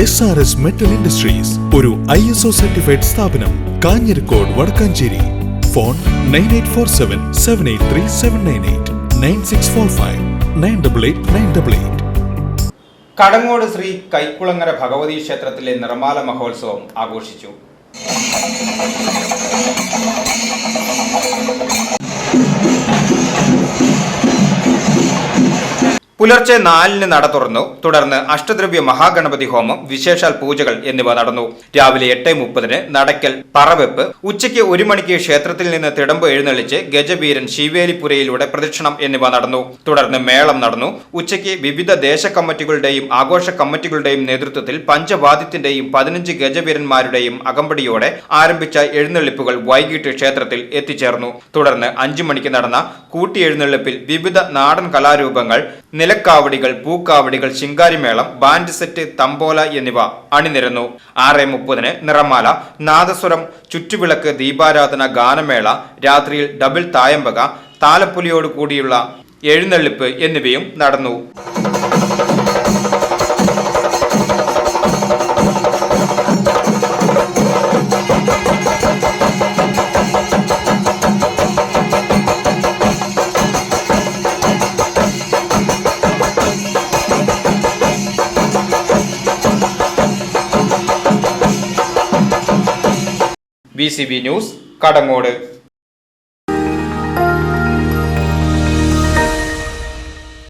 S R S metal industries ഒരു I S O certified സ്ഥാപനം Kanjirakode Wadakkanchery. Phone nine eight four seven seven eight three seven nine eight nine six four five nine double eight nine double eight Kadangode Sree Kaikulangara Bhagavathi ക്ഷേത്രത്തിലെ നിർമ്മാല മഹോത്സവം ആഘോഷിച്ചു. പുലർച്ചെ നാലിന് നട തുറന്നു. തുടർന്ന് അഷ്ടദ്രവ്യ മഹാഗണപതി ഹോമം വിശേഷാൽ പൂജകൾ എന്നിവ നടന്നു. രാവിലെ എട്ട് മുപ്പതിന് നടക്കൽ പറവെപ്പ് ഉച്ചയ്ക്ക് ഒരു മണിക്ക് ക്ഷേത്രത്തിൽ നിന്ന് തിടമ്പ് എഴുന്നള്ളിച്ച് ഗജവീരൻ ശിവേലിപ്പുരയിലൂടെ പ്രദക്ഷിണം എന്നിവ നടന്നു. തുടർന്ന് മേളം നടന്നു. ഉച്ചയ്ക്ക് വിവിധ ദേശ കമ്മിറ്റികളുടെയും ആഘോഷ കമ്മിറ്റികളുടെയും നേതൃത്വത്തിൽ പഞ്ചവാദ്യത്തിന്റെയും പതിനഞ്ച് ഗജവീരന്മാരുടെയും അകമ്പടിയോടെ ആരംഭിച്ച എഴുന്നള്ളിപ്പുകൾ വൈകിട്ട് ക്ഷേത്രത്തിൽ എത്തിച്ചേർന്നു. തുടർന്ന് അഞ്ചു മണിക്ക് നടന്ന കൂട്ടിയെഴുന്നള്ളിപ്പിൽ വിവിധ നാടൻ കലാരൂപങ്ങൾ നിലക്കാവടികൾ പൂക്കാവടികൾ ശിങ്കാരിമേളം ബാൻഡ് സെറ്റ് തമ്പോല എന്നിവ അണിനിരന്നു. ആറ് മുപ്പതിന് നിറമാല നാദസ്വരം ചുറ്റുവിളക്ക് ദീപാരാധന ഗാനമേള രാത്രിയിൽ ഡബിൾ തായമ്പക താലപ്പൊലിയോട് കൂടിയുള്ള എഴുന്നള്ളിപ്പ് എന്നിവയും നടന്നു. B news Kadangode.